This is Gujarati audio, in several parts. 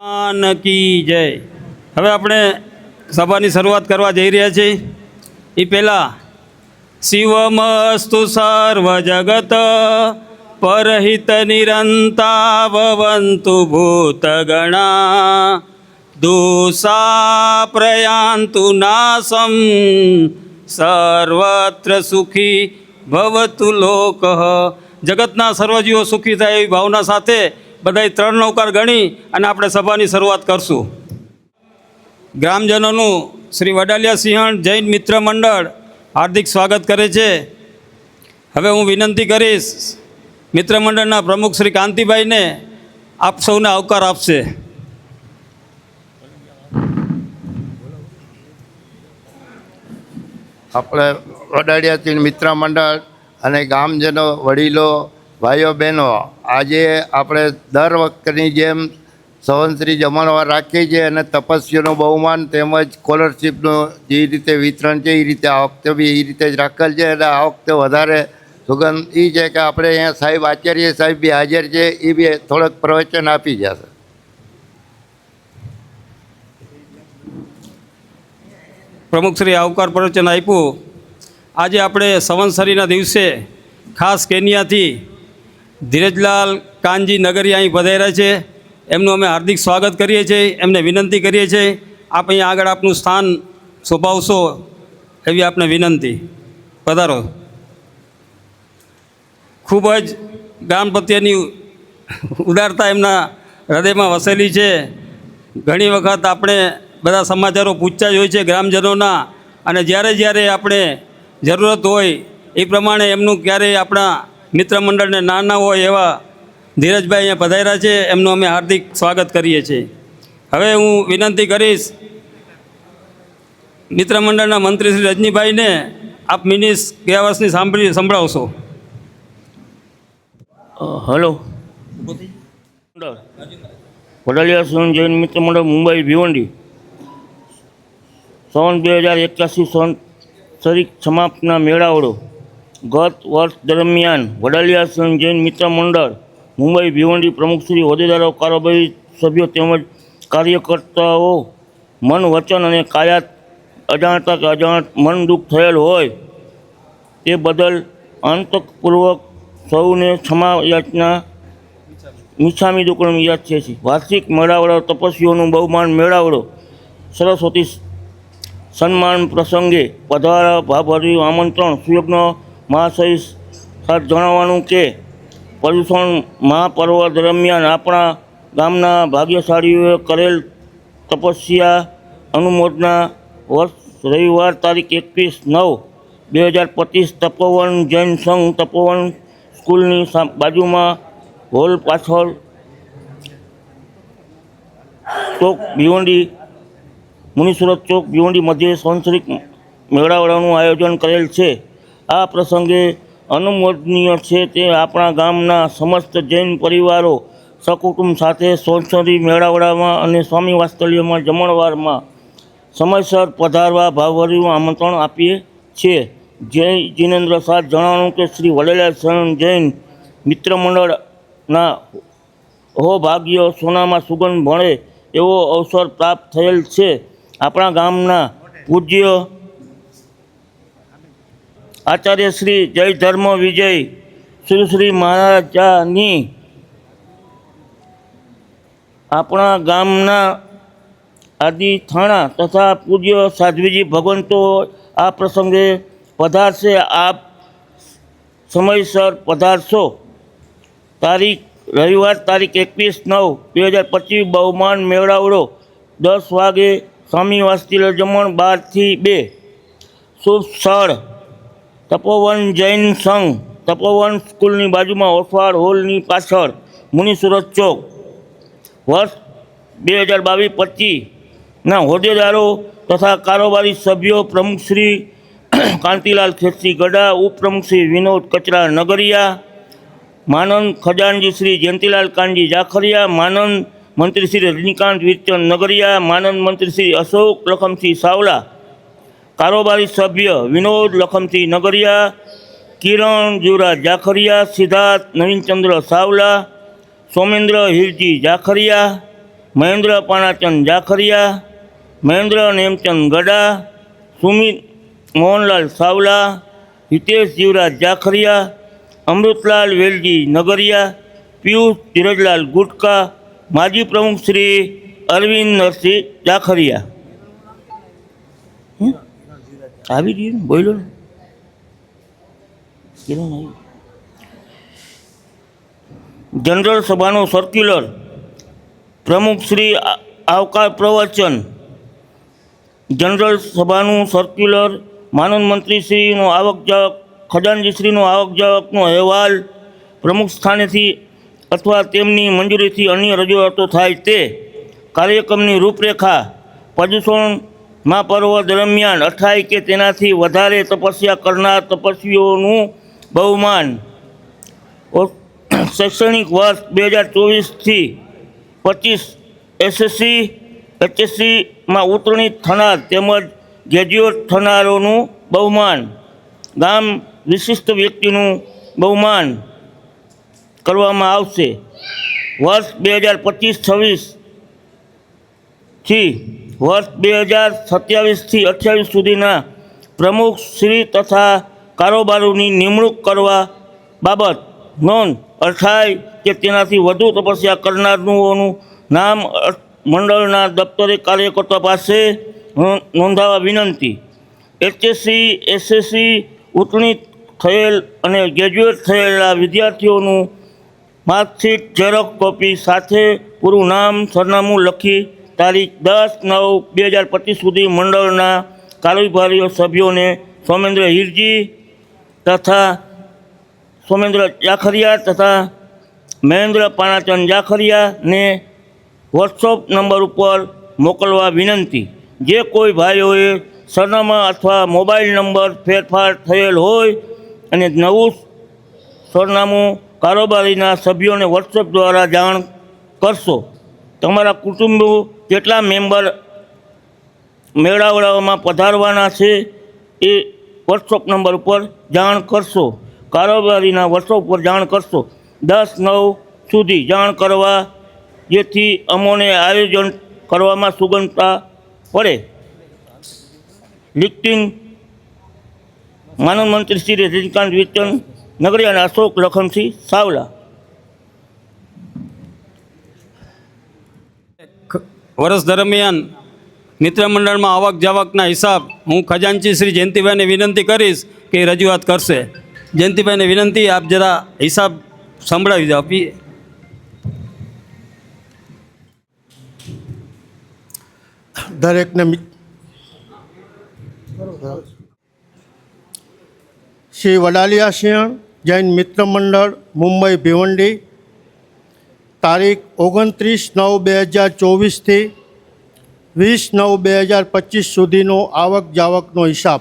ભગવાન કી જય. હવે આપણે સભાની શરૂઆત કરવા જઈ રહ્યા છીએ. એ પહેલાં શિવમસ્તુ સર્વજગત, પરહિત નિરંતા ભવંતુ ભૂતગણા. દોષા પ્રયાન્તુ નાશમ, સર્વત્ર સુખી ભવતુ લોક. જગતના સર્વજીવો સુખી થાય એવી ભાવના સાથે બધાય ત્રણ નૌકાર ગણી અને આપણે સભાની શરૂઆત કરશું. ગ્રામજનોનું શ્રી વડાલિયા સિંહણ જૈન મિત્ર મંડળ હાર્દિક સ્વાગત કરે છે. હવે હું વિનંતી કરીશ, મિત્રમંડળના પ્રમુખ શ્રી કાંતિભાઈને આપ સૌને આવકાર આપશે. આપણે વડાડિયાથી મિત્ર મંડળ અને ગામજનો, વડીલો, ભાઈઓ, બહેનો, આજે આપણે દર વખતની જેમ સંવંતરી જમણવાર રાખીએ છીએ અને તપસ્વીઓનું બહુમાન તેમજ સ્કોલરશીપનું જે રીતે વિતરણ છે એ રીતે આ વખતે બી એ રીતે જ રાખેલ છે અને આ વખતે વધારે સુગંધ એ છે કે આપણે અહીંયા સાહેબ આચાર્ય સાહેબ બી હાજર છે એ બી થોડોક પ્રવચન આપી જશે. પ્રમુખશ્રી આવકાર પ્રવચન આપ્યું. આજે આપણે સંવંસરીના દિવસે ખાસ કેનિયાથી ધીરજલાલ કાનજી નગરી અહીં પધાર્યા છે. એમનું અમે હાર્દિક સ્વાગત કરીએ છીએ, એમને વિનંતી કરીએ છીએ. આપ અહીંયા આગળ આપનું સ્થાન શોભાવશો એવી આપને વિનંતી. પધારો. ખૂબ જ ગામ પ્રત્યેની ઉદારતા એમના હૃદયમાં વસેલી છે. ઘણી વખત આપણે બધા સમાચારો પૂછતા જ હોય છે ગ્રામજનોના અને જ્યારે જ્યારે આપણે જરૂરત હોય એ પ્રમાણે એમનું ક્યારેય આપણા મિત્ર મંડળને ના ના હોય એવા ધીરજભાઈ અહીંયા પધાર્યા છે એમનું અમે હાર્દિક સ્વાગત કરીએ છીએ હવે હું વિનંતી કરીશ મિત્ર મંડળના મંત્રી શ્રી રજનીભાઈને આપ મિનિસ ગયા વર્ષની સાંભળી સંભળાવશો હલો વડાલિયા સંઘ જૈન મિત્ર મંડળ મુંબઈ ભિવંડી સન બે હજાર એક્યાસી સન સરિક સમાપ્તના મેળાવડો ગત વર્ષ દરમિયાન વડાલિયા સંઘ જૈન મિત્ર મંડળ મુંબઈ ભિવંડી પ્રમુખ શ્રી હોદ્દેદારો, કારોબારી સભ્યો તેમજ કાર્યકર્તાઓ મન, વચન અને કાયાત અજાણતા કે અજાણ મન દુઃખ થયેલ હોય તે બદલ અંતપૂર્વક સૌને ક્ષમા યાચના મિચ્છામી દુકડમ યાદ છે વાર્ષિક મેળાવડો, તપસ્વીઓનું બહુમાન મેળાવડો, સરસ્વતી સન્માન પ્રસંગે પધારા ભાભર્યું આમંત્રણ સુયજ્ઞ મહાશય સાથે જણાવવાનું કે પર્યુષણ મહાપર્વ દરમિયાન આપણા ગામના ભાગ્યશાળીઓએ કરેલ તપસ્યા અનુમોદના વર્ષ રવિવાર તારીખ એકવીસ નવ બે હજાર પચીસ તપોવન જૈન સંઘ તપોવન સ્કૂલની બાજુમાં હોલ પાછળ ચોક ભિવંડી મુનિસુરત ચોક ભિવંડી મધ્યે સાંસ્કૃતિક મેળાવડાનું આયોજન કરેલ છે. આ પ્રસંગે અનુમોદનીય છે તે આપણા ગામના સમસ્ત જૈન પરિવારો સકુટુંબ સાથે સંવત્સરી મેળાવડામાં અને સ્વામી વાસ્તલ્યમાં જમણવારમાં સમયસર પધારવા ભાવભર્યું આમંત્રણ આપીએ છીએ. જય જીનેન્દ્ર શાહ. જણાવું કે શ્રી વડેલા શરણ જૈન મિત્ર મંડળના હો ભાગ્ય સોનામાં સુગંધ ભણે એવો અવસર પ્રાપ્ત થયેલ છે. આપણા ગામના પૂજ્ય આચાર્ય શ્રી જય ધર્મ વિજય શ્રી શ્રી મહારાજાની આપણા ગામના આદિ થાણા તથા પૂજ્ય સાધ્વીજી ભગવંતો આ પ્રસંગે પધારશે. આપ સમયસર પધારશો. તારીખ, રવિવાર તારીખ એકવીસ નવ બે હજાર પચીસ બહુમાન મેળાવડો. દસ વાગે સ્વામી વાસ્તી જમણ બારથી બે. શુભ સ્થળ. તપોવન જૈન સંઘ, તપોવન સ્કૂલની બાજુમાં ઓસવાડ હોલની પાછળ મુનિસુરત ચોક. વર્ષ બે હજાર બાવીસ પચીસના હોદ્દેદારો તથા કારોબારી સભ્યો પ્રમુખશ્રી કાંતિલાલ ખેતરી ગઢા ઉપપ્રમુખશ્રી વિનોદ કચરા નગરિયા માનંદ ખજાનજી શ્રી જયંતિલાલ કાનજી જાખરિયા માનંદ મંત્રી શ્રી રજનીકાંત વીરચંદ નગરિયા માનંદ મંત્રી શ્રી અશોક લખમસિંહ સાવલા કારોબારી સભ્ય વિનોદ લખમતી નગરિયા, કિરણ જુરા જાખરિયા, સિદ્ધાર્થ નવીનચંદ્ર સાવલા, સોમેન્દ્ર હિરજી જાખરિયા, મહેન્દ્ર પાણાચંદ જાખરિયા, મહેન્દ્ર નેમચંદ ગડા, સુમિત મોહનલાલ સાવલા, હિતેશ જીવરાજ જાખરિયા, અમૃતલાલ વેલજી નગરિયા, પિયુષ ધીરજલાલ ગુટકા, માજી પ્રમુખ શ્રી અરવિંદ નરસિંહ જાખરિયા? આવી રહ્યું બોલો ને ને આવી. જનરલ સભાનું સર્ક્યુલર પ્રમુખ શ્રી આવકાર પ્રવચન જનરલ સભાનું સર્ક્યુલર માનદ મંત્રીશ્રીનું આવક જાવક ખજાનજીશ્રીનું આવક જાવકનો અહેવાલ પ્રમુખ સ્થાનેથી અથવા તેમની મંજૂરીથી અન્ય રજૂઆતો થાય તે કાર્યક્રમની રૂપરેખા પ્રદૂષણ મહાપર્વ દરમિયાન અઠાઈ કે તેનાથી વધારે તપસ્યા કરનાર તપસ્વીઓનું બહુમાન. શૈક્ષણિક વર્ષ બે હજાર ચોવીસથી પચીસ એસએસસી, એચએસસીમાં ઉત્તીર્ણિત થનાર તેમજ ગ્રેજ્યુએટ થનારોનું બહુમાન. ગામ વિશિષ્ટ વ્યક્તિનું બહુમાન કરવામાં આવશે. વર્ષ બે હજાર પચીસ છવ્વીસથી વર્ષ બે હજાર સત્યાવીસથી અઠ્યાવીસ સુધીના પ્રમુખ શ્રી તથા કારોબારોની નિમણૂક કરવા બાબત નોંધ અઠાઈ કે તેનાથી વધુ તપસ્યા કરનારનું નામ મંડળના દફતરે કાર્યકર્તા પાસે નોં- નોંધાવવા વિનંતી. એચએસસી એસએસસી ઉત્તીર્ણિત થયેલ અને ગ્રેજ્યુએટ થયેલા વિદ્યાર્થીઓનું માર્કશીટ ઝેરોક્ષ કોપી સાથે પૂરું નામ, સરનામું લખી તારીખ દસ નવ બે હજાર પચીસ સુધી મંડળના કાર્યભારીઓ સભ્યોને સોમેન્દ્ર હિરજી તથા સોમેન્દ્ર જાખરિયા તથા મહેન્દ્ર પાણાચંદ જાખરિયાને વોટ્સઅપ નંબર ઉપર મોકલવા વિનંતી. જે કોઈ ભાઈઓએ સરનામા અથવા મોબાઈલ નંબર ફેરફાર થયેલ હોય અને નવું સરનામું કારોબારીના સભ્યોને વોટ્સઅપ દ્વારા જાણ કરશો, તમારા કુટુંબો કેટલા મેમ્બર મેળાવડાઓમાં પધારવાના છે એ વોટ્સઅપ નંબર ઉપર જાણ કરશો. કારોબારીના વોટ્સઅપ પર જાણ કરશો. દસ, નવ સુધી જાણ કરવા, જેથી અમોને આયોજન કરવામાં સુગમતા પડે. લિફ્ટિંગ માનવ મંત્રી શ્રી રજનીકાંત વિચન નગરી અને અશોક લખનસિંહ સાવલા. વર્ષ દરમિયાન મિત્રમંડળમાં આવક જાવકના હિસાબ હું ખજાનચી શ્રી જયંતિભાઈને વિનંતી કરીશ કે એ રજૂઆત કરશે. જયંતિભાઈને વિનંતી, આપ જરા હિસાબ સંભળાવી દો. આપી દરેકને શ્રી વડાલિયા સિંહ, જૈન મિત્ર મંડળ મુંબઈ ભિવંડી તારીખ ઓગણત્રીસ નવ બે હજાર ચોવીસથી વીસ નવ બે હજાર પચીસ સુધીનો આવક જાવકનો હિસાબ.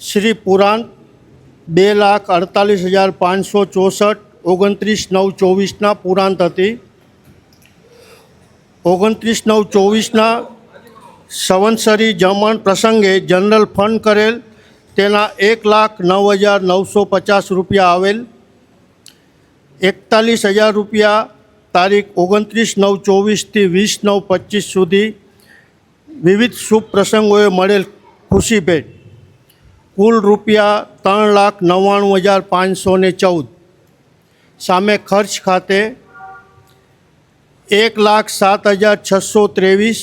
શ્રી પુરાણ બે લાખ અડતાલીસ હજાર પાંચસો ચોસઠ ઓગણત્રીસ નવ ચોવીસના પુરાંત હતી. ઓગણત્રીસ નવ ચોવીસના સંવત્સરી જમણ પ્રસંગે જનરલ ફંડ કરેલ, તેના એક લાખ નવ હજાર નવસો પચાસ રૂપિયા આવેલ એકતાલીસ હજાર રૂપિયા તારીખ ઓગણત્રીસ નવ ચોવીસથી વીસ નવ પચીસ સુધી વિવિધ શુભ પ્રસંગોએ મળેલ ખુશી ભેટ. કુલ રૂપિયા ત્રણ લાખ નવ્વાણું હજાર પાંચસો ને ચૌદ. સામે ખર્ચ ખાતે એક લાખ સાત હજાર છસો ત્રેવીસ.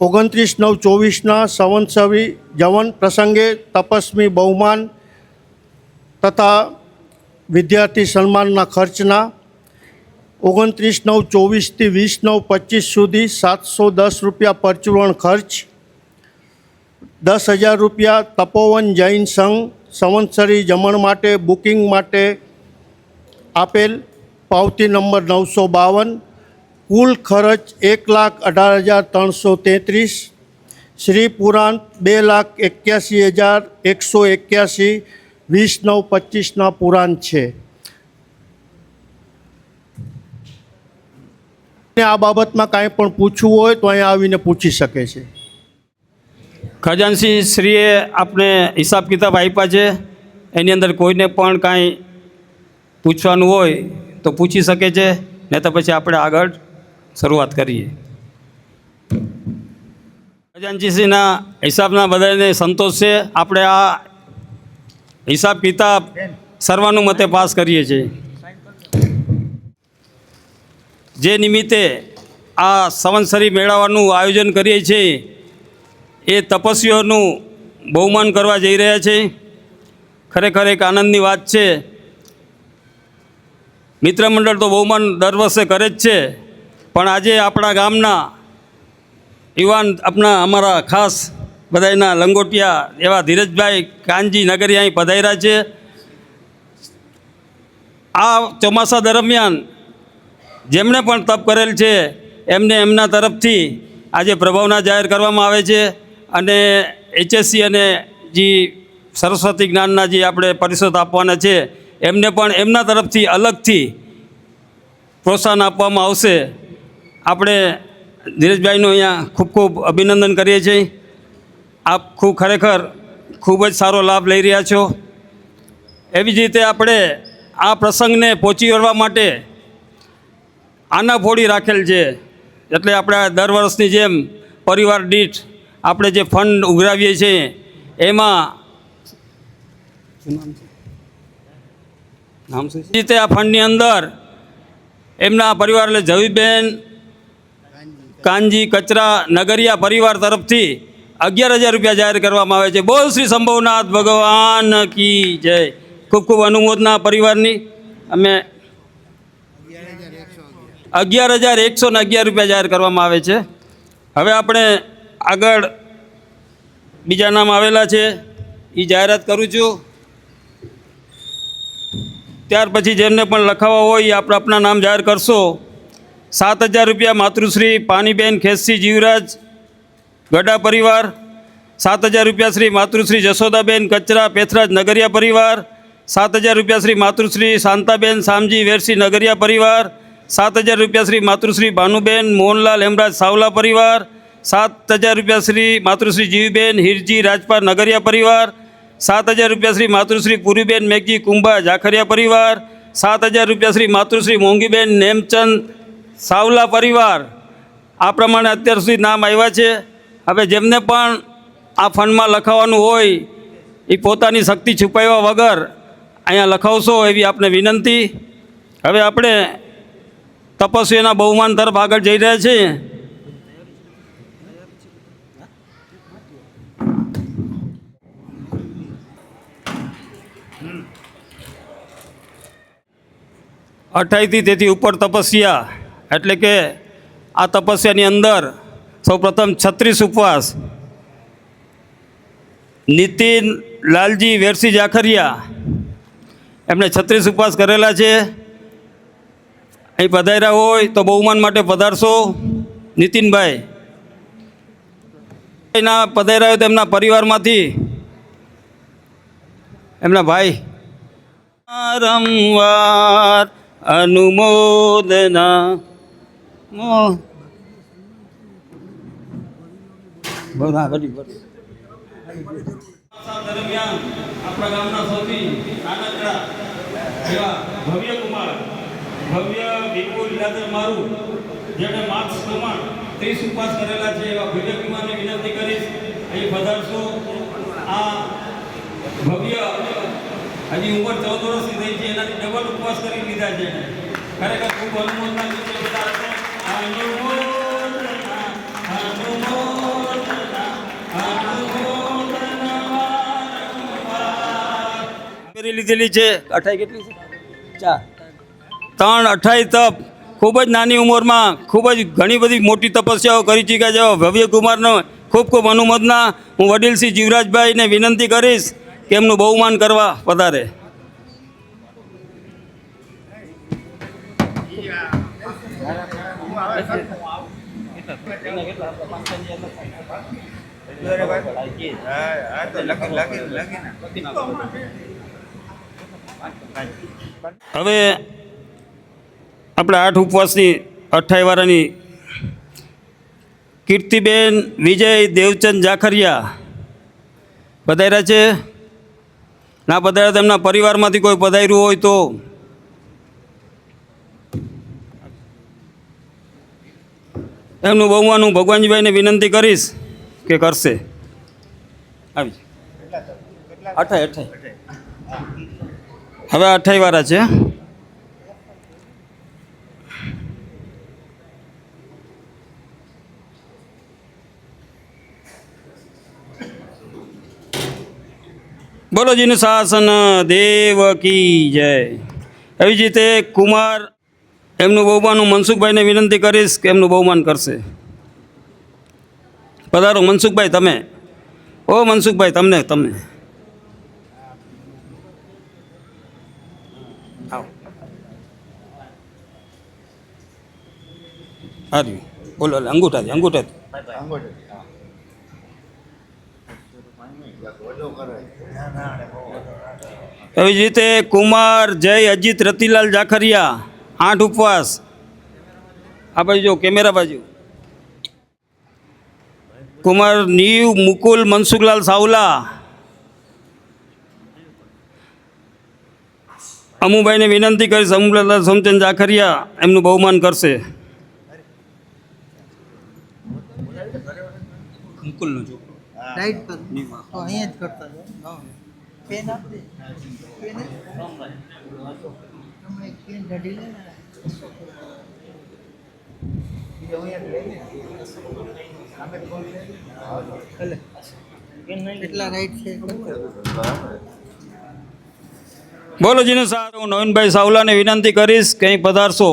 ઓગણત્રીસ નવ ચોવીસના સંવત્સરી જવન પ્રસંગે તપસ્વી બહુમાન તથા વિદ્યાર્થી સન્માનના ખર્ચના ઓગણત્રીસ નવ ચોવીસથી વીસ નવ પચીસ સુધી સાતસો દસ રૂપિયા પરચુરણ ખર્ચ, દસ હજાર રૂપિયા તપોવન જૈન સંઘ સંવત્સરી જમણ માટે, બુકિંગ માટે આપેલ પાવતી નંબર નવસો બાવન, કુલ ખર્ચ એક લાખ અઢાર હજાર ત્રણસો તેત્રીસ, શ્રી પુરાણ બે લાખ એક્યાસી હજાર એકસો એક્યાસી વીસ નવ પચીસના પુરાણ છે. આ બાબતમાં કાંઈ પણ પૂછવું હોય તો અહીંયા આવીને પૂછી શકે છે. ખજાનસિંહ શ્રીએ આપણે હિસાબ કિતાબ આપ્યા છે. એની અંદર કોઈને પણ કાંઈ પૂછવાનું હોય તો પૂછી શકે છે. ને તો પછી આપણે આગળ શરૂઆત કરીએ. ખજાનસિંહના હિસાબના બધાને સંતોષ છે. આપણે આ હિસાબ કિતાબ સર્વાનુમતે પાસ કરીએ છીએ. જે નિમિત્તે આ સંવત્સરી મેળાવાનું આયોજન કરીએ છીએ, એ તપસ્વીઓનું બહુમાન કરવા જઈ રહ્યા છે. ખરેખર એક આનંદની વાત છે. મિત્રમંડળ તો બહુમાન દર વર્ષે કરે જ છે, પણ આજે આપણા ગામના યુવાન, આપણા, અમારા ખાસ બધાના લંગોટિયા એવા ધીરજભાઈ કાનજી નગરી અહીં પધાર્યા છે. આ ચોમાસા દરમિયાન જેમણે પણ તપ કરેલ છે, એમને એમના તરફથી આજે પ્રભાવના જાહેર કરવામાં આવે છે અને એચએસસી અને જે સરસ્વતી જ્ઞાનના જે આપણે પરિષદ આપવાના છે, એમને પણ એમના તરફથી અલગથી પ્રોત્સાહન આપવામાં આવશે. આપણે ધીરજભાઈનું અહીંયા ખૂબ ખૂબ અભિનંદન કરીએ છીએ. આપ ખૂબ ખરેખર ખૂબ જ સારો લાભ લઈ રહ્યા છો. એવી જ રીતે આપણે આ પ્રસંગને પહોંચી વળવા માટે આના ફોડી રાખેલ છે. એટલે આપણે દર વર્ષની જેમ પરિવાર દીઠ આપણે જે ફંડ ઉઘરાવીએ છીએ, એમાં નામ શું રીતે આ ફંડની અંદર એમના પરિવાર એટલે જવીબેન, કાનજી, કચરા, નગરિયા પરિવાર તરફથી અગિયાર હજાર રૂપિયા જાહેર કરવામાં આવે છે. બોલ શ્રી સંભવનાથ ભગવાન કી જય. ખૂબ ખૂબ અનુમોદના પરિવારની. અમે અગિયાર હજાર એકસો ને અગિયાર રૂપિયા જાહેર કરવામાં આવે છે. હવે આપણે આગળ બીજા નામ આવેલા છે. એ જાહેરાત કરું છું. ત્યાર પછી જેમને પણ લખાવવા હોય એ આપણે આપણા નામ જાહેર કરશો. સાત હજાર રૂપિયા માતૃશ્રી પાનીબેન ખેસી જીવરાજ ગડા પરિવાર, સાત હજાર રૂપિયા શ્રી માતૃશ્રી જશોદાબેન કચરા પેથરાજ નગરિયા પરિવાર, સાત હજાર રૂપિયા શ્રી માતૃશ્રી શાંતાબેન શામજી વેરસી નગરિયા પરિવાર, સાત હજાર રૂપિયા શ્રી માતૃશ્રી ભાનુબેન મોહનલાલ હેમરાજ સાવલા પરિવાર, સાત હજાર રૂપિયા શ્રી માતૃશ્રી જીવીબેન હિરજી રાજપાલ નગરિયા પરિવાર, સાત હજાર રૂપિયા શ્રી માતૃશ્રી પુરીબેન મેઘજી કુંભા જાખરિયા પરિવાર, સાત હજાર રૂપિયા શ્રી માતૃશ્રી મોંઘીબેન નેમચંદ સાવલા પરિવાર. આ પ્રમાણે અત્યાર સુધી નામ આવ્યા છે. હવે જેમને પણ આ ફંડમાં લખાવવાનું હોય, એ પોતાની શક્તિ છુપાવ્યા વગર અહીંયા લખાવશો એવી આપને વિનંતી. હવે આપણે તપસ્વીના બહુમાન તરફ આગળ જઈ રહ્યા છીએ. અઠાઈથી તેથી ઉપર તપસ્યા, એટલે કે આ તપસ્યાની અંદર સૌપ્રથમ છત્રીસ ઉપવાસ. નીતિન લાલજી વેરસી જાખરિયા એમણે છત્રીસ ઉપવાસ કરેલા છે. અહીં પધાર્યા હોય તો બહુમાન માટે પધારશો. નીતિનભાઈ. એના પધાર્યા હોય તો એમના પરિવારમાંથી. એમના ભાઈ. વારંવાર અનુમોદના મો આપણા ગામના સૌથી આનંદરા એવા ભવ્ય કુમાર, ભવ્ય વિપુલ યાદવ મારું, જેણે માર્ચ પ્રમાણ ત્રીસ ઉપવાસ કરેલા છે, એવા ભવ્ય કુમારને વિનંતી કરીશ. અહીં પધારશો. આ ભવ્ય હજી ઉંમર ચૌદ વર્ષની થઈ છે, એનાથી ડબલ ઉપવાસ કરી લીધા છે. ખરેખર ખૂબ અનુમોદના છે. બધા અનુમોદના વારંવાર. કરી લીધેલી છે. અઠાઈ કેટલી છે? ચાર. ત્રણ અઠાઈ તપ. ખૂબ જ નાની ઉંમરમાં ખૂબ જ ઘણી બધી મોટી તપસ્યાઓ કરી ચૂક્યા છે. ભવ્ય કુમારનો ખૂબ ખૂબ અનુમોદના હું વડીલ શ્રી જીવરાજભાઈને વિનંતી કરીશ કે એમનું બહુમાન કરવા પધારે હવે આપણે આઠ ઉપવાસની અઠાઈ વાળાની કીર્તિબેન વિજય દેવચંદ જાખરિયા પધાર્યા છે. ના પધાર્યા તેમના પરિવારમાંથી કોઈ પધાર્યું હોય તો. એમનું બહુમાનું ભગવાનજીભાઈને વિનંતી કરીશ. કે કરશે? આવી. અઠાઈ અઠાઈ. હવે અઠાઈ વાળા છે. બોલો જીનું શાસન દેવ કી જય. એવી જ રીતે કુમાર, એમનું બહુમાનું મનસુખભાઈને વિનંતી કરીશ કે એમનું બહુમાન કરશે. પધારો, મનસુખભાઈ, તમે. ઓ, મનસુખભાઈ, તમને તમને. હાર્યું બોલો અંગૂઠા અંગૂઠાથી અંગૂઠાથી. એવી જ રીતે કુમાર, જય, અજીત, રતિલાલ, જાખરિયા, આઠ ઉપવાસ. આ બાજુ જો, કેમેરા બાજુ. કુમાર નીવ મુકુલ મનસુખલાલ સાવલા અમુભાઈને વિનંતી કરીશ અમુલાલ સોમચંદ જાખરિયા એમનું બહુમાન કરશે મુકુલનો છોકરો રાઈટ પર તો અહીંયા જ કરતા જાઓ. પેન આપ દે પેન તમે એક પેન કાઢી લે ને બોલો જીને સારું હું નવીનભાઈ સાવલાને વિનંતી કરીશ કંઈક પધારશો?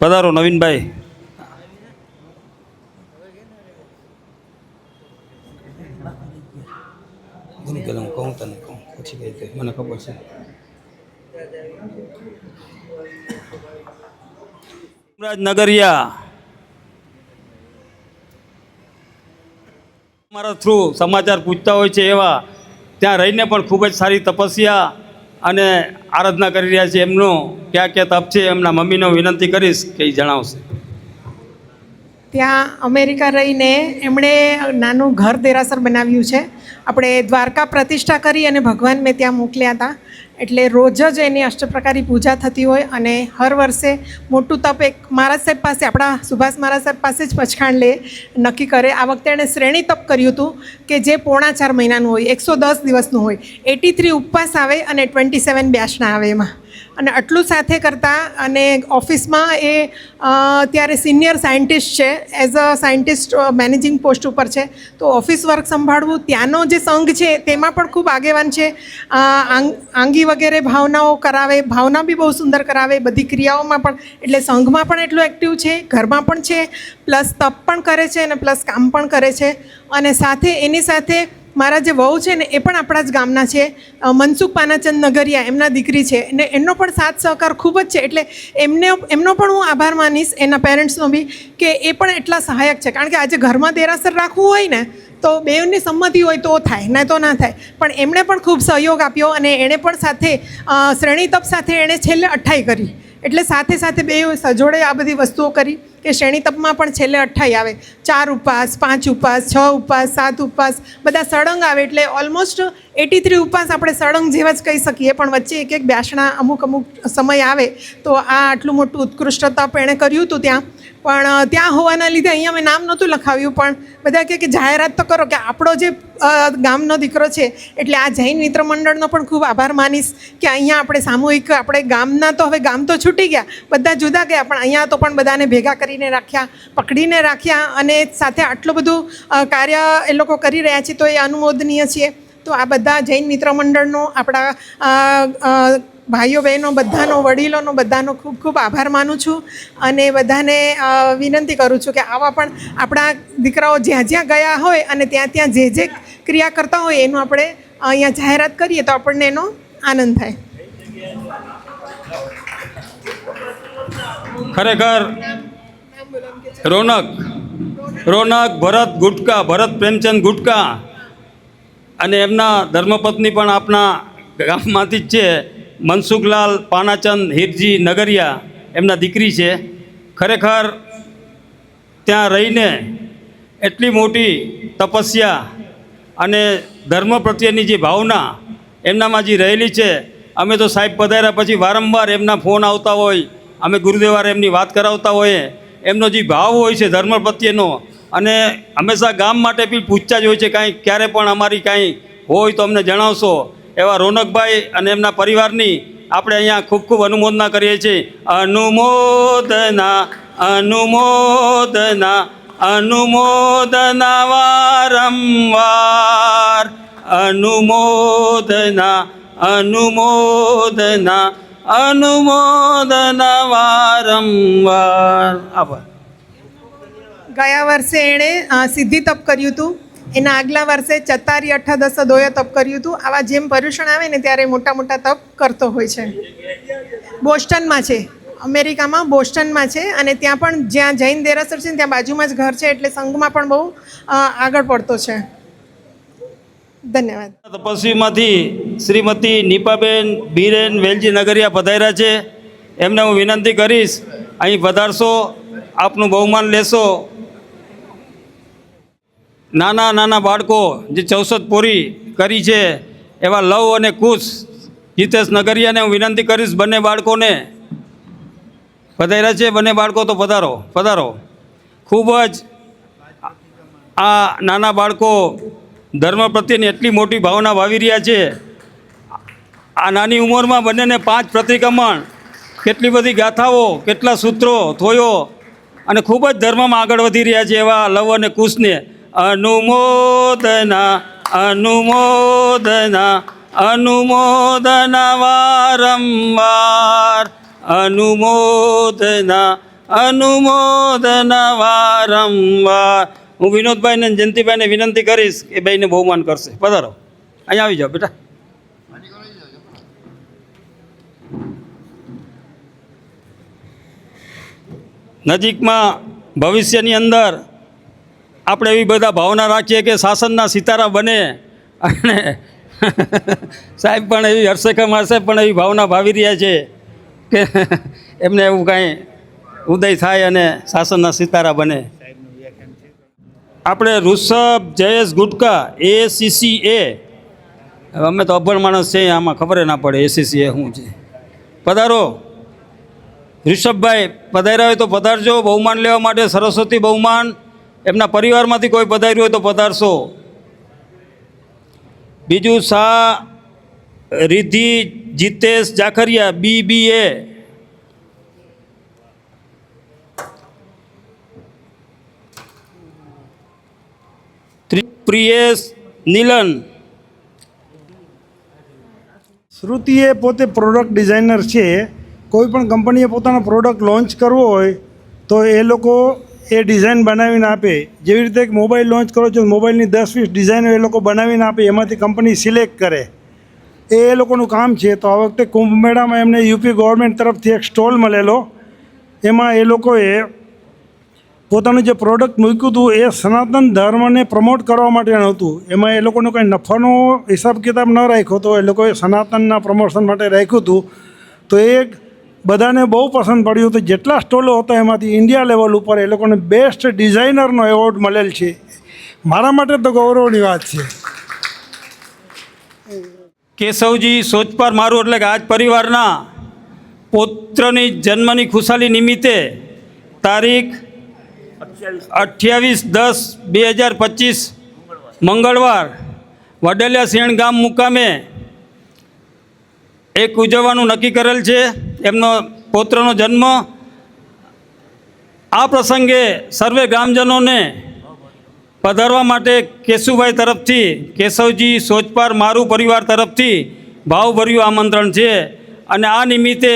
પધારો નવીનભાઈ. પહેલાં હું કહું તને કહું પછી કહી મને ખબર છે. નગરિયા. અમારા થ્રુ સમાચાર પૂછતા હોય છે એવા, ત્યાં રહીને પણ ખૂબ જ સારી તપસ્યા અને આરાધના કરી રહ્યા છે. એમનો ક્યાં ક્યાં તપ છે એમના મમ્મીનો વિનંતી કરીશ કે એ જણાવશે. ત્યાં અમેરિકા રહીને એમણે નાનું ઘર દેરાસર બનાવ્યું છે. આપણે દ્વારકા પ્રતિષ્ઠા કરી અને ભગવાન મેં ત્યાં મોકલ્યા હતા. એટલે રોજ જ એની અષ્ટપ્રકારી પૂજા થતી હોય અને હર વર્ષે મોટું તપ એક મહારાજ સાહેબ પાસે, આપણા સુભાષ મહારાજ સાહેબ પાસે જ પછખાણ લે, નક્કી કરે. આ વખતે એણે શ્રેણી તપ કર્યું હતું કે જે પોણા ચાર મહિનાનું હોય, એકસો દસ દિવસનું હોય. એટી થ્રી ઉપવાસ આવે અને ટ્વેન્ટી સેવન બ્યાસના આવે એમાં. અને આટલું સાથે કરતાં અને ઓફિસમાં એ ત્યારે સિનિયર સાયન્ટિસ્ટ છે, as a scientist managing post ઉપર છે. તો ઓફિસ વર્ક સંભાળવું, ત્યાંનો જે સંઘ છે, તેમાં પણ ખૂબ આગેવાન છે. આંગી વગેરે ભાવનાઓ કરાવે, ભાવના બી બહુ સુંદર કરાવે, બધી ક્રિયાઓમાં પણ, એટલે સંઘમાં પણ એટલું એક્ટિવ છે, ઘરમાં પણ છે પ્લસ તપ પણ કરે છે અને પ્લસ કામ પણ કરે છે. અને સાથે એની સાથે મારા જે વહુ છે ને, એ પણ આપણા જ ગામના છે. મનસુખ પાનાચંદ નગરિયા, એમના દીકરી છે. ને એમનો પણ સાથ સહકાર ખૂબ જ છે. એટલે એમને, એમનો પણ હું આભાર માનીશ, એના પેરેન્ટ્સનો બી, કે એ પણ એટલા સહાયક છે. કારણ કે આજે ઘરમાં દેરાસર રાખવું હોય ને, તો બેઉની સંમતિ હોય તો થાય નહીં તો ના થાય. પણ એમણે પણ ખૂબ સહયોગ આપ્યો અને એણે પણ સાથે શ્રેણી તપ સાથે એણે છેલ્લે અઠ્ઠાઈ કરી. એટલે સાથે સાથે બે સજોડે આ બધી વસ્તુઓ કરી. કે શ્રેણી તપમાં પણ છેલ્લે અઠ્ઠાઈ આવે. ચાર ઉપવાસ, પાંચ ઉપવાસ, છ ઉપવાસ, સાત ઉપવાસ, બધા સળંગ આવે એટલે ઓલમોસ્ટ એટી થ્રી ઉપવાસ આપણે સળંગ જેવા જ કહી શકીએ. પણ વચ્ચે એક એક બ્યાસણા અમુક અમુક સમય આવે તો આ આટલું મોટું ઉત્કૃષ્ટ તપ એણે કર્યું હતું ત્યાં. પણ ત્યાં હોવાના લીધે અહીંયા મેં નામ નહોતું લખાવ્યું, પણ બધા કહે કે જાહેરાત તો કરો કે આપણો જે ગામનો દીકરો છે, એટલે આ જૈન મિત્ર મંડળનો પણ ખૂબ આભાર માનીશ કે અહીંયા આપણે સામૂહિક, આપણે ગામના તો હવે ગામ તો છૂટી ગયા, બધા જુદા ગયા, પણ અહીંયા તો પણ બધાને ભેગા કરીને રાખ્યા, પકડીને રાખ્યા અને સાથે આટલું બધું કાર્ય એ લોકો કરી રહ્યા છે, તો એ અનુમોદનીય છીએ તો આ બધા જૈન મિત્ર મંડળનો આપણા ભાઈઓ બહેનો બધાનો, વડીલોનો, બધાનો ખૂબ ખૂબ આભાર માનું છું અને બધાને વિનંતી કરું છું કે આવા પણ આપણા દીકરાઓ જ્યાં જ્યાં ગયા હોય અને ત્યાં ત્યાં જે જે ક્રિયા કરતા હોય એનું આપણે અહીંયા જાહેરાત કરીએ તો આપણને એનો આનંદ થાય. ખરેખર રોનક રોનક ભરત ગુટકા, ભરત પ્રેમચંદ ગુટકા અને એમના ધર્મપત્ની પણ આપણા ગામમાંથી જ છે. મનસુખલાલ પાનાચંદ હિરજી નગરિયા એમના દીકરી છે. ખરેખર ત્યાં રહીને એટલી મોટી તપસ્યા અને ધર્મ પ્રત્યેની જે ભાવના એમનામાં જે રહેલી છે, અમે તો સાહેબ પધાર્યા પછી વારંવાર એમના ફોન આવતા હોય, અમે ગુરુદેવારે એમની વાત કરાવતા હોઈએ. એમનો જે ભાવ હોય છે ધર્મ પ્રત્યેનો અને હંમેશા ગામ માટે બી પૂછતા જ હોય છે કાંઈ ક્યારે પણ અમારી કાંઈ હોય તો અમને જણાવશો. એવા રોનકભાઈ અને એમના પરિવારની આપણે અહીંયા ખૂબ ખૂબ અનુમોદના કરીએ છીએ. અનુમોદના અનુમોદના અનુમોદના વારંવાર. અનુમોદના અનુમોદના અનુમોદના વારંવાર. આભાર. ગયા વર્ષે એણે સિદ્ધિ તપ કર્યું હતું. એના આગલા વર્ષે ચતારી અઠાદશ દોયો તપ કર્યું હતું. આવા જેમ પર્યુષણ આવે ને ત્યારે મોટા મોટા તપ કરતો હોય છે. બોસ્ટનમાં છે. અમેરિકામાં બોસ્ટનમાં છે અને ત્યાં પણ જ્યાં જૈન દેરાસર છે ત્યાં બાજુમાં જ ઘર છે એટલે સંઘમાં પણ બહુ આગળ પડતો છે. ધન્યવાદ. તપસ્વીમાંથી શ્રીમતી નીપાબેન બીરેન વેલજી નગરિયા પધાર્યા છે. એમને હું વિનંતી કરીશ, અહીં પધારશો, આપનું બહુમાન લેશો. નાના નાના બાળકો જે ચૌસઠ પૂરી કરી છે, એવા લવ અને કુશ હિતેશ નગરિયાને હું વિનંતી કરીશ બંને બાળકોને. પધાર્યા છે, બંને બાળકો તો પધારો પધારો. ખૂબ જ આ નાના બાળકો ધર્મ પ્રત્યેની એટલી મોટી ભાવના વાવી રહ્યા છે. આ નાની ઉંમરમાં બંનેને પાંચ પ્રતિક્રમણ, કેટલી બધી ગાથાઓ, કેટલા સૂત્રો થોયો અને ખૂબ જ ધર્મમાં આગળ વધી રહ્યા છે એવા લવ અને કુશને. અનુમોદના અનુમોદના અનુમોદના વારંવાર. અનુમોદના અનુમોદના વારંવાર. હું વિનોદભાઈને જયંતિભાઈને વિનંતી કરીશ કે બેયને બહુમાન કરશે. પધારો. અહીંયા આવી જાઓ બેટા. નજીકમાં ભવિષ્યની અંદર આપણે એવી બધા ભાવના રાખીએ કે શાસનના સિતારા બને અને સાહેબ પણ એવી હર્ષેખા મારશે પણ એવી ભાવના ભાવી રહ્યા છે કે એમને એવું કાંઈ ઉદય થાય અને શાસનના સિતારા બને. આપણે ઋષભ જયેશ ગુટકા એસીસી એ અમે તો અભણ માણસ છે આમાં ખબર ના પડે એસીસી એ શું છે. પધારો. ઋષભભાઈ, પધાર્યા હોય તો પધારજો, બહુમાન લેવા માટે સરસ્વતી બહુમાન. એમના પરિવારમાંથી કોઈ પધાર્યું હોય તો પધારશો. બીજું શાહ રિદ્ધિ જીતેશ જાખરિયા બી બી એ પ્રિયેશ નીલન. શ્રુતિ એ પોતે પ્રોડક્ટ ડિઝાઇનર છે. કોઈ પણ કંપનીએ પોતાનો પ્રોડક્ટ લોન્ચ કરવો હોય તો એ લોકો એ ડિઝાઇન બનાવીને આપે. જેવી રીતે એક મોબાઈલ લોન્ચ કરો છો મોબાઈલની દસ, વીસ ડિઝાઇનો એ લોકો બનાવીને આપે, એમાંથી કંપની સિલેક્ટ કરે. એ એ લોકોનું કામ છે. તો આ વખતે કુંભ મેળામાં એમને યુપી ગવર્મેન્ટ તરફથી એક સ્ટોલ મળેલો. એમાં એ લોકોએ પોતાનું જે પ્રોડક્ટ મૂક્યું હતું, એ સનાતન ધર્મને પ્રમોટ કરવા માટેનું હતું. એમાં એ લોકોનો કંઈ નફાનો હિસાબ કિતાબ ન રાખ્યો હતો એ લોકોએ સનાતનના પ્રમોશન માટે રાખ્યું હતું. તો એ બધાને બહુ પસંદ પડ્યું હતું. જેટલા સ્ટોલો હતા એમાંથી ઇન્ડિયા લેવલ ઉપર એ લોકોને બેસ્ટ ડિઝાઇનરનો એવોર્ડ મળેલ છે. મારા માટે તો ગૌરવની વાત છે. કેશવજી સોચપાર મારું એટલે કે આજ પરિવારના પુત્રની જન્મની ખુશાલી નિમિત્તે તારીખ અઠ્યાવીસ દસ બે હજાર પચીસ મંગળવાર વડેલિયા શેણ ગામ મુકામે એક ઉજવવાનું નક્કી કરેલ છે. એમનો પૌત્રનો જન્મ આ પ્રસંગે સર્વે ગ્રામજનોને પધારવા માટે કેશુભાઈ તરફથી, કેશવજી સોચપાર મારું પરિવાર તરફથી ભાવભર્યું આમંત્રણ છે. અને આ નિમિત્તે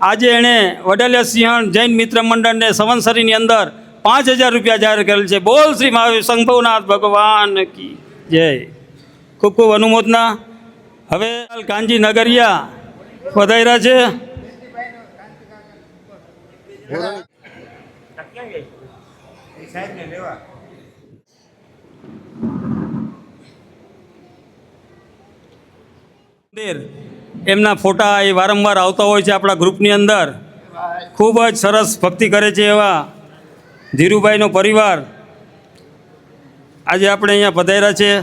આજે એણે વડાલિયા સિંહણ જૈન મિત્ર મંડળને સંવત્સરીની અંદર પાંચ હજાર રૂપિયા જાહેર કરેલ છે. બોલ શ્રી મહાવીર શંભવનાથ ભગવાન કી જય. ખૂબ ખૂબ અનુમોદના. હવે કાંજી નગરિયા પધાર્યા છે. મંદિર. એમના ફોટા એ વારંવાર આવતા હોય છે આપણા ગ્રુપની અંદર. ખૂબ જ સરસ ભક્તિ કરે છે એવા ધીરુભાઈનો પરિવાર. આજે આપણે અહીંયા પધાર્યા છે.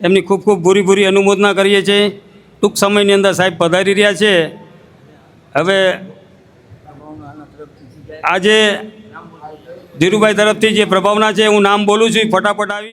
એમની ખૂબ ખૂબ ભૂરી ભૂરી અનુમોદના કરીએ છીએ. ટૂંક સમયની અંદર સાહેબ પધારી રહ્યા છે. હવે આજે ધીરુભાઈ તરફથી જે પ્રભાવના છે હું નામ બોલું છું ફટાફટ આવી.